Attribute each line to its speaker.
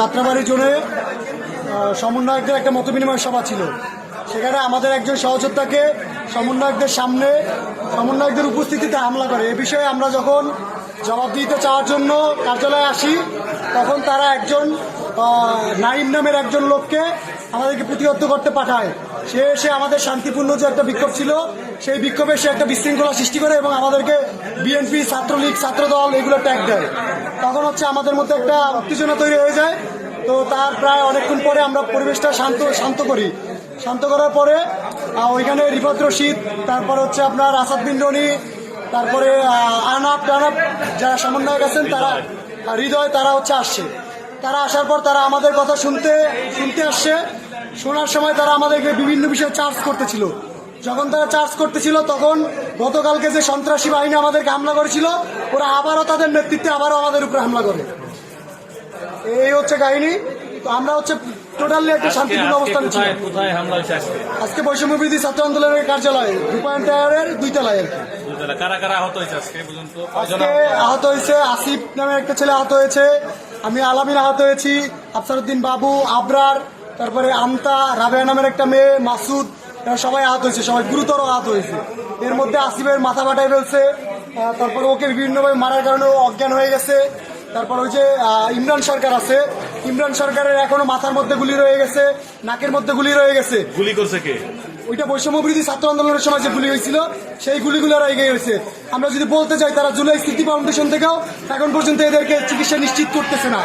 Speaker 1: যাত্রাবাড়ির জন্য সমন্বয়কদের একটা মত বিনিময় সভা ছিল। সেখানে আমাদের একজন সহযোদ্ধাকে সমন্বয়কদের সামনে, সমন্বয়কদের উপস্থিতিতে হামলা করে। এ বিষয়ে আমরা যখন জবাব দিতে চাওয়ার জন্য কার্যালয়ে আসি। তখন তারা একজন নাইম নামের একজন লোককে আমাদেরকে প্রতিহত করতে পাঠায়। সে এসে আমাদের শান্তিপূর্ণ যে একটা বিক্ষোভ ছিল, সেই বিক্ষোভে সে একটা বিশৃঙ্খলা সৃষ্টি করে এবং আমাদেরকে বিএনপি, ছাত্রলীগ, ছাত্রদল এগুলো ট্যাগ দেয়। তখন হচ্ছে আমাদের মধ্যে একটা উত্তেজনা তৈরি হয়ে যায়। তো তার প্রায় অনেকক্ষণ পরে আমরা পরিবেশটা শান্ত শান্ত করি। শান্ত করার পরে ওইখানে রিফাত রশিদ, তারপর হচ্ছে আপনার আসাদ বিন রনি তারপরে আনাপ টানাপ যারা সমন্বয়ক আছেন, তারা হৃদয়, তারা হচ্ছে আসছে। তারা আসার পর তারা আমাদের কথা শুনতে শুনতে আসছে। শোনার সময় তারা আমাদেরকে বিভিন্ন বিষয়ে চার্জ করতেছিল। যখন তারা চার্জ করতেছিল, তখন গতকালকে যে সন্ত্রাসী বাহিনী আমাদেরকে হামলা করেছিল, ওরা আবারও তাদের নেতৃত্বে আবারও আমাদের উপরে হামলা করে। এই হচ্ছে কাহিনী। তো আমরা হচ্ছে টোটালি একটা শান্তিপূর্ণ অবস্থানে ছিল।
Speaker 2: কোথায় কোথায় হামলা হয়েছে আজকে?
Speaker 1: আজকে বৈষম্য বিরোধী ছাত্র আন্দোলনের কার্যালয়ে রূপায়ণ টায়ারের দুই তলায় আর কি।
Speaker 2: কারা কারা আহত হয়েছে আজকে পর্যন্ত
Speaker 1: আজকে আহত হয়েছে? আসিফ নামে একটা ছেলে আহত হয়েছে আমি আলামিন আহত হয়েছি আফসারুদ্দিন বাবু আবরার তারপরে আমতা রাবেয়া নামের একটা মেয়ে মাসুদ এরা সবাই আহত হয়েছে সবাই গুরুতর আহত হয়েছে। এর মধ্যে আসিফের মাথা ফাটাই ফেলছে তারপর ওকে বিভিন্নভাবে মারার কারণে অজ্ঞান হয়ে গেছে তারপর ওই যে ইমরান সরকার আছে ইমরান সরকারের এখনও মাথার মধ্যে গুলি রয়ে গেছে নাকের মধ্যে গুলি রয়ে গেছে।
Speaker 2: গুলি করছে কে?
Speaker 1: ওইটা বৈষম্য বিরোধী ছাত্র আন্দোলনের সময় যে গুলি হয়েছিল সেই গুলিগুলো এগিয়ে হয়েছে আমরা যদি বলতে চাই তারা জুলাই স্মৃতি ফাউন্ডেশন থেকেও এখন পর্যন্ত এদেরকে চিকিৎসা নিশ্চিত করতেছে না।